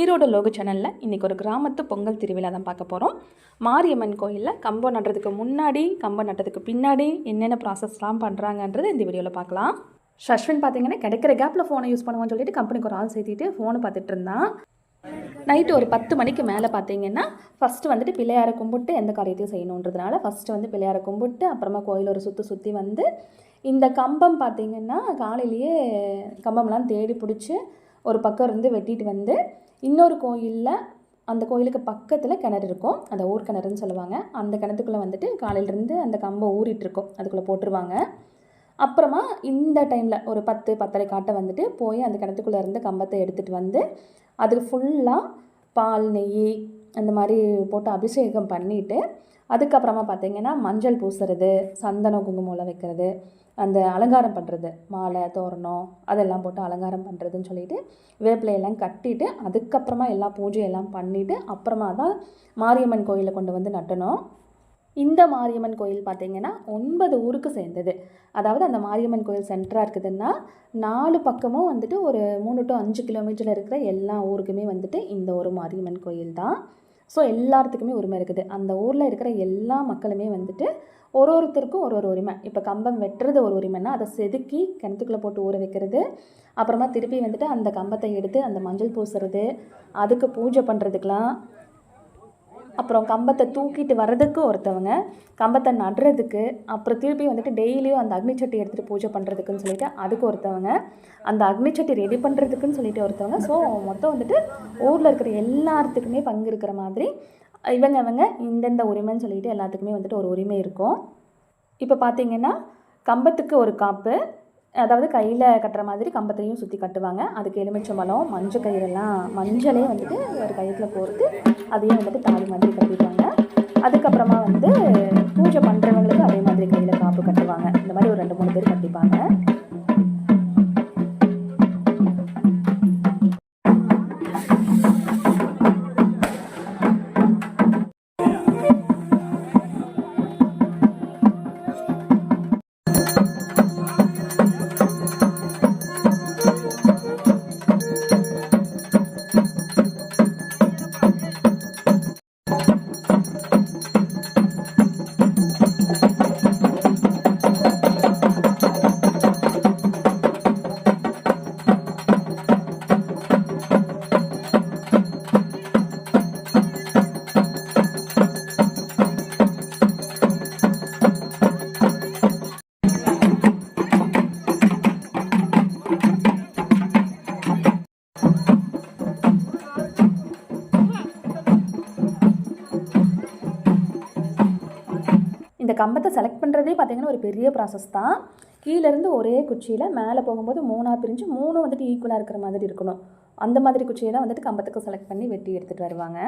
ஈரோடு லோகு சேனலில் இன்றைக்கி ஒரு கிராமத்து பொங்கல் திருவிழா தான் பார்க்க போகிறோம் மாரியம்மன் கோயிலில் கம்பம் நடுறதுக்கு முன்னாடி கம்பம் நட்டதுக்கு பின்னாடி என்னென்ன ப்ராசஸ்லாம் பண்ணுறாங்கன்றது இந்த வீடியோவில் பார்க்கலாம். ஷஷ்வின் பார்த்தீங்கன்னா கிடைக்கிற கேப்பில் ஃபோனை யூஸ் பண்ணுவான்னு சொல்லிட்டு கம்பெனிக்கு ஒரு ஆள் சேர்த்திட்டு ஃபோனை பார்த்துட்டு இருந்தான். நைட்டு ஒரு பத்து மணிக்கு மேலே பார்த்தீங்கன்னா ஃபஸ்ட்டு வந்துட்டு பிள்ளையாரை கும்பிட்டு எந்த காரியத்தையும் செய்யணுன்றதுனால ஃபஸ்ட்டு வந்து பிள்ளையாரை கும்பிட்டு அப்புறமா கோயில் ஒரு சுற்றி சுற்றி வந்து இந்த கம்பம் பார்த்தீங்கன்னா காலையிலேயே கம்பம்லாம் தேடி பிடிச்சி ஒரு பக்கம் இருந்து வெட்டிட்டு வந்து இன்னொரு கோயிலில் அந்த கோயிலுக்கு பக்கத்தில் கிணறு இருக்கும். அந்த ஊர் கிணறுன்னு சொல்லுவாங்க. அந்த கிணத்துக்குள்ளே வந்துட்டு காலையிலேருந்து அந்த கம்பம் ஊறிட்டுருக்கும் அதுக்குள்ளே போட்டுருவாங்க. அப்புறமா இந்த டைமில் ஒரு பத்து பத்தரை காட்ட வந்துட்டு போய் அந்த கிணத்துக்குள்ளே இருந்து கம்பத்தை எடுத்துகிட்டு வந்து அதுக்கு ஃபுல்லாக பால் நெய் அந்த மாதிரி போட்டு அபிஷேகம் பண்ணிவிட்டு அதுக்கப்புறமா பார்த்திங்கன்னா மஞ்சள் பூசுறது சந்தனம் குங்குமம்லாம் வைக்கிறது அந்த அலங்காரம் பண்ணுறது மாலை தோரணம் அதெல்லாம் போட்டு அலங்காரம் பண்ணுறதுன்னு சொல்லிட்டு வேப்பிலையெல்லாம் கட்டிட்டு அதுக்கப்புறமா எல்லா பூஜையெல்லாம் பண்ணிவிட்டு அப்புறமா தான் மாரியம்மன் கோயிலை கொண்டு வந்து நட்டணும். இந்த மாரியம்மன் கோயில் பார்த்தீங்கன்னா ஒன்பது ஊருக்கு சேர்ந்தது. அதாவது அந்த மாரியம்மன் கோயில் சென்டராக இருக்குதுன்னா நாலு பக்கமும் வந்துட்டு ஒரு மூணு டு அஞ்சு கிலோமீட்டரில் இருக்கிற எல்லா ஊருக்குமே வந்துட்டு இந்த ஒரு மாரியம்மன் கோயில் தான். ஸோ எல்லாத்துக்குமே உரிமை இருக்குது. அந்த ஊரில் இருக்கிற எல்லா மக்களுமே வந்துட்டு ஒரு ஒருத்தருக்கும் ஒரு ஒரு உரிமை. இப்போ கம்பம் வெட்டுறது ஒரு உரிமைன்னா அதை செதுக்கி கிணத்துக்குள்ளே போட்டு ஊற வைக்கிறது. அப்புறமா திருப்பி வந்துட்டு அந்த கம்பத்தை எடுத்து அந்த மஞ்சள் பூசுறது அதுக்கு பூஜை பண்ணுறதுக்கெலாம் அப்புறம் கம்பத்தை தூக்கிட்டு வர்றதுக்கு ஒருத்தவங்க கம்பத்தை நடுறதுக்கு அப்புறம் திருப்பி வந்துட்டு டெய்லியும் அந்த அக்னிச்சட்டி எடுத்துகிட்டு பூஜை பண்ணுறதுக்குன்னு சொல்லிட்டு அதுக்கு ஒருத்தவங்க அந்த அக்னிச்சட்டி ரெடி பண்ணுறதுக்குன்னு சொல்லிட்டு ஒருத்தவங்க. ஸோ மொத்தம் வந்துட்டு ஊரில் இருக்கிற எல்லாத்துக்குமே பங்கு இருக்கிற மாதிரி இவங்க இவங்க இந்தந்த உரிமைன்னு சொல்லிட்டு எல்லாத்துக்குமே வந்துட்டு ஒரு உரிமை இருக்கும். இப்போ பார்த்தீங்கன்னா கம்பத்துக்கு ஒரு காப்பு அதாவது கையில் கட்டுற மாதிரி கம்பத்தையும் சுற்றி கட்டுவாங்க. அதுக்கு எலுமிச்சம்பழம் மஞ்சள் கயிறெல்லாம் மஞ்சளே வந்துட்டு ஒரு கயிற்றுல கோர்த்து அதையும் வந்துட்டு தாலி மாதிரி கட்டிடுவாங்க. அதுக்கப்புறமா வந்து பூஜை பண்ணுறவங்களுக்கு அதே மாதிரி கையில் காப்பு கட்டுவாங்க. இந்த மாதிரி ஒரு ரெண்டு மூணு பேர் கட்டிப்பாங்க. இந்த கம்பத்தை செலக்ட் பண்ணுறதே பார்த்தீங்கன்னா ஒரு பெரிய ப்ராசஸ் தான். கீழேருந்து ஒரே குச்சியில் மேலே போகும்போது மூணாக பிரிஞ்சு மூணும் வந்துட்டு ஈக்குவலாக இருக்கிற மாதிரி இருக்கணும். அந்த மாதிரி குச்சியை தான் வந்துட்டு கம்பத்துக்கு செலக்ட் பண்ணி வெட்டி எடுத்துகிட்டு வருவாங்க.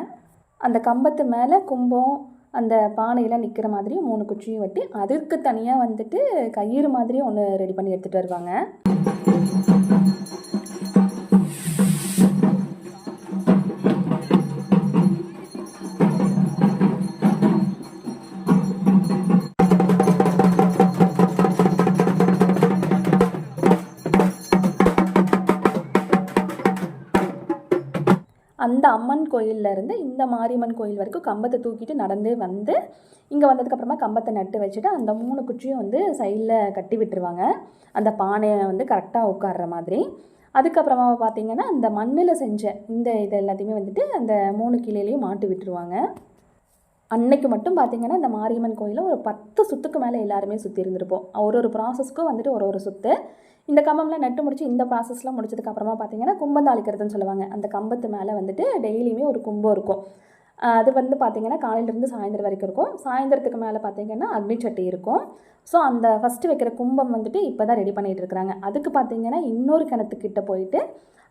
அந்த கம்பத்து மேலே கும்பம் அந்த பானையெல்லாம் நிற்கிற மாதிரியும் மூணு குச்சியும் வெட்டி அதுக்கு தனியாக வந்துட்டு கயிறு மாதிரியும் ஒன்று ரெடி பண்ணி எடுத்துகிட்டு வருவாங்க. அந்த அம்மன் கோயிலேருந்து இந்த மாரியம்மன் கோயில் வரைக்கும் கம்பத்தை தூக்கிட்டு நடந்தே வந்து இங்கே வந்ததுக்கப்புறமா கம்பத்தை நட்டு வச்சுட்டு அந்த மூணு குச்சியும் வந்து சைடில் கட்டி விட்டுருவாங்க. அந்த பானையை வந்து கரெக்டாக உட்கார்ற மாதிரி. அதுக்கப்புறமா பார்த்தீங்கன்னா அந்த மண்ணில் செஞ்ச இந்த இது எல்லாத்தையுமே வந்துட்டு அந்த மூணு கிளையிலையும் மாட்டி விட்டுருவாங்க. அன்னைக்கு மட்டும் பார்த்தீங்கன்னா இந்த மாரியம்மன் கோயிலில் ஒரு பத்து சுத்துக்கு மேலே எல்லாருமே சுற்றி இருந்திருப்போம். ஒரு ஒரு ப்ராசஸ்க்கும் வந்துட்டு ஒரு ஒரு சுத்து. இந்த கம்பம்லாம் நட்டு முடிச்சு இந்த ப்ராசஸ்லாம் முடிச்சதுக்கு அப்புறமா பார்த்தீங்கன்னா கும்பம் தாளிக்கிறதுன்னு சொல்லுவாங்க. அந்த கம்பத்து மேலே வந்துட்டு டெய்லியுமே ஒரு கும்பம் இருக்கும். அது வந்து பார்த்திங்கன்னா காலையிலேருந்து சாயந்தரம் வரைக்கும் இருக்கும். சாயந்தரத்துக்கு மேலே பார்த்திங்கன்னா அக்னிச்சட்டி இருக்கும். ஸோ அந்த ஃபஸ்ட்டு வைக்கிற கும்பம் வந்துட்டு இப்போ தான் ரெடி பண்ணிகிட்டு இருக்கிறாங்க. அதுக்கு பார்த்தீங்கன்னா இன்னொரு கிணத்துக்கிட்ட போயிட்டு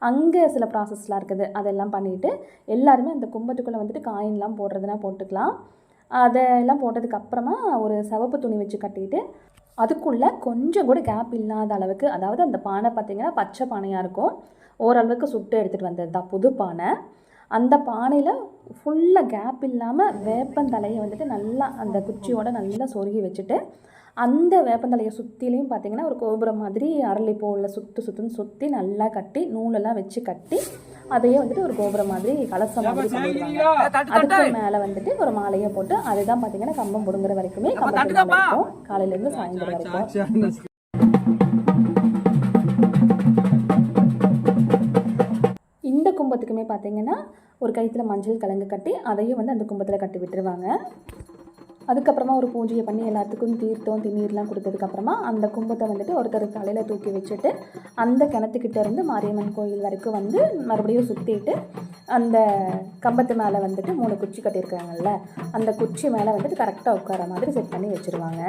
அங்கே சில ப்ராசஸ்லாம் இருக்குது. அதெல்லாம் பண்ணிவிட்டு எல்லாருமே அந்த கும்பத்துக்குள்ளே வந்துட்டு காயின்லாம் போடுறதுனா போட்டுக்கலாம். அதெல்லாம் போட்டதுக்கப்புறமா ஒரு சிவப்பு துணி வச்சு கட்டிட்டு அதுக்குள்ளே கொஞ்சம் கூட கேப் இல்லாத அளவுக்கு அதாவது அந்த பானை பார்த்திங்கன்னா பச்சை பானையாக இருக்கும். ஓரளவுக்கு சுட்டு எடுத்துகிட்டு வந்தது தான் புது பானை. அந்த பானையில் ஃபுல்லாக கேப் இல்லாமல் வேப்பந்தலையை வந்துட்டு நல்லா அந்த குச்சியோட நல்லா சொருகி வச்சுட்டு அந்த வேப்பந்தலையை சுற்றிலையும் பார்த்தீங்கன்னா ஒரு கோபுரம் மாதிரி அரளிப்பூவில் சுற்று சுற்றுன்னு சுற்றி நல்லா கட்டி நூலெல்லாம் வச்சு கட்டி அதையே வந்துட்டு ஒரு கோபுரம் மாதிரி கலசம் மாதிரி பண்ணிடுவாங்க அதுக்கு மேலே வந்துட்டு ஒரு மாலையை போட்டு அதுதான் பார்த்தீங்கன்னா கம்பம் முடுங்குற வரைக்குமே கம்பம் இருக்கும் காலையிலேருந்து சாயந்தரம் வரைக்கும். இந்த கும்பத்துக்குமே பார்த்தீங்கன்னா ஒரு கயித்துல மஞ்சள் கலங்கு கட்டி அதையும் வந்து அந்த கும்பத்தில் கட்டி விட்டுருவாங்க. அதுக்கப்புறமா ஒரு பூஜையை பண்ணி எல்லாத்துக்கும் தீர்த்தம் திண்ணீர்லாம் கொடுத்ததுக்கப்புறமா அந்த கும்பத்தை வந்துட்டு ஒருத்தர் தலையில் தூக்கி வச்சுட்டு அந்த கிணத்துக்கிட்ட இருந்து மாரியம்மன் கோயில் வரைக்கும் வந்து மறுபடியும் சுற்றிட்டு அந்த கம்பத்து மேலே வந்துட்டு மூணு குச்சி கட்டியிருக்காங்கல்ல அந்த குச்சி மேலே வந்துட்டு கரெக்டாக உட்கார மாதிரி செட் பண்ணி வச்சுருவாங்க.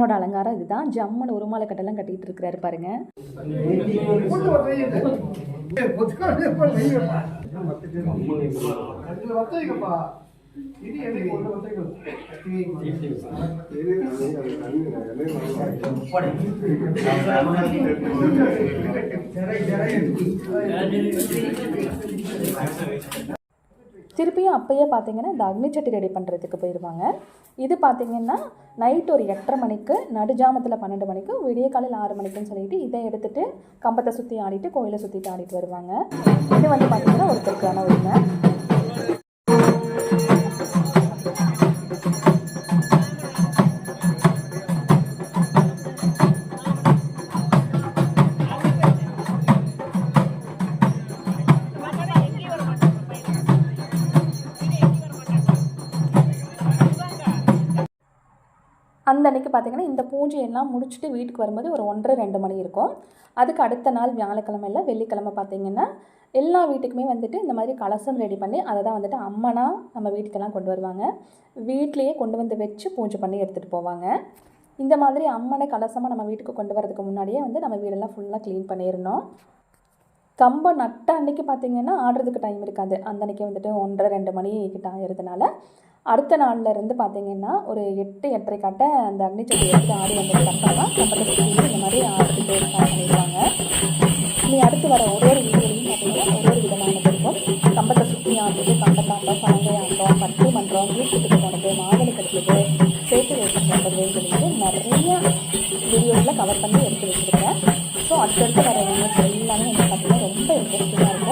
அண்ணனோட அலங்காரம் இதுதான். ஜம்முன்னு ஒரு மாலை கட்டெல்லாம் கட்டிட்டு இருக்கிறாரு பாருங்க. திருப்பியும் அப்போயே பார்த்தீங்கன்னா இந்த அக்னிச்சட்டி ரெடி பண்ணுறதுக்கு போயிடுவாங்க இது பார்த்தீங்கன்னா நைட் ஒரு எட்டரை மணிக்கு நடுஜாமத்தில் பன்னெண்டு மணிக்கு விடிய காலையில் ஆறு மணிக்குன்னு சொல்லிட்டு இதை எடுத்துகிட்டு கம்பத்தை சுற்றி ஆடிட்டு கோயிலை சுற்றிட்டு ஆடிட்டு வருவாங்க. இது வந்து பார்த்தீங்கன்னா ஒருத்தருக்கான உரிமை. அந்த அன்னைக்கு பார்த்திங்கன்னா இந்த பூஜையெல்லாம் முடிச்சுட்டு வீட்டுக்கு வரும்போது ஒரு ஒன்றரை ரெண்டு மணி இருக்கும். அதுக்கு அடுத்த நாள் வியாழக்கிழமை இல்லை வெள்ளிக்கிழமை பார்த்திங்கன்னா எல்லா வீட்டுக்குமே வந்துட்டு இந்த மாதிரி கலசம் ரெடி பண்ணி அதை தான் வந்துட்டு அம்மனா நம்ம வீட்டுக்கெல்லாம் கொண்டு வருவாங்க. வீட்லேயே கொண்டு வந்து வச்சு பூஜை பண்ணி எடுத்துகிட்டு போவாங்க. இந்த மாதிரி அம்மனை கலசமாக நம்ம வீட்டுக்கு கொண்டு வரதுக்கு முன்னாடியே வந்து நம்ம வீடெல்லாம் ஃபுல்லாக க்ளீன் பண்ணிடணும். கம்பம் நட்ட அன்னைக்கு பார்த்திங்கன்னா ஆடுறதுக்கு டைம் இருக்காது. அந்த அன்றைக்கி வந்துட்டு ஒன்றரை ரெண்டு மணி கிட்ட ஆயிடுறதுனால அடுத்த நாள்ல இருந்து பார்த்தீங்கன்னா ஒரு எட்டு எட்டரை காட்ட அந்த அக்னிச்சட்டி எடுத்து ஆடி வந்ததுக்கு அப்புறமா கம்பத்தை சுற்றி இந்த மாதிரி ஆடி ஸ்டார்ட் பண்ணிடுவாங்க நீ அடுத்து வர ஒரு ஒரு வீடியோலையும் பார்த்தீங்கன்னா ஒரு ஒரு விதமானது இருக்கும் கம்பத்தை சுற்றி ஆடுறது கம்பத்தாட்டம் சலங்கை ஆட்டம் பட்டு மன்றம் வீட்டுக்கு போனது மாவலி கட்டுறது சேர்த்து வச்சு போடுறதுன்னு சொல்லிட்டு நிறைய வீடியோஸில் கவர் பண்ணி எடுத்து வச்சுருக்கேன். ஸோ அடுத்தடுத்து வர வீடியோஸ் எல்லாமே வந்து பார்த்தீங்கன்னா ரொம்ப இன்ட்ரெஸ்டிங்காக இருக்கும்.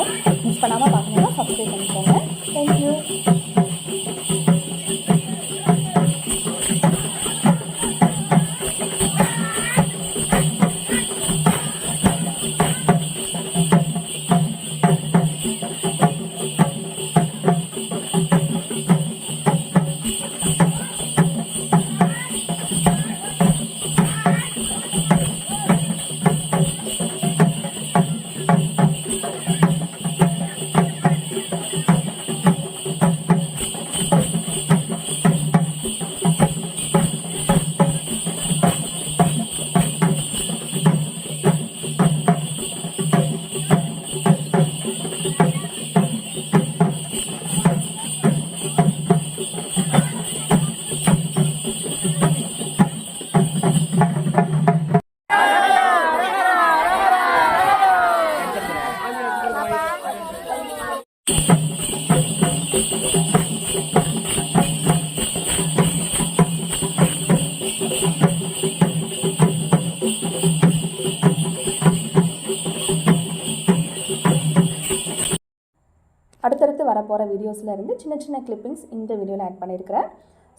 வரப்போகிற வீடியோஸில் இருந்து சின்ன சின்ன கிளிப்பிங்ஸ் இந்த வீடியோவில் ஆட் பண்ணியிருக்கிறேன்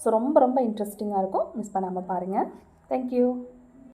ஸோ ரொம்ப ரொம்ப இன்ட்ரெஸ்டிங்காக இருக்கும். மிஸ் பண்ணாமல் பாருங்கள் தேங்க்யூ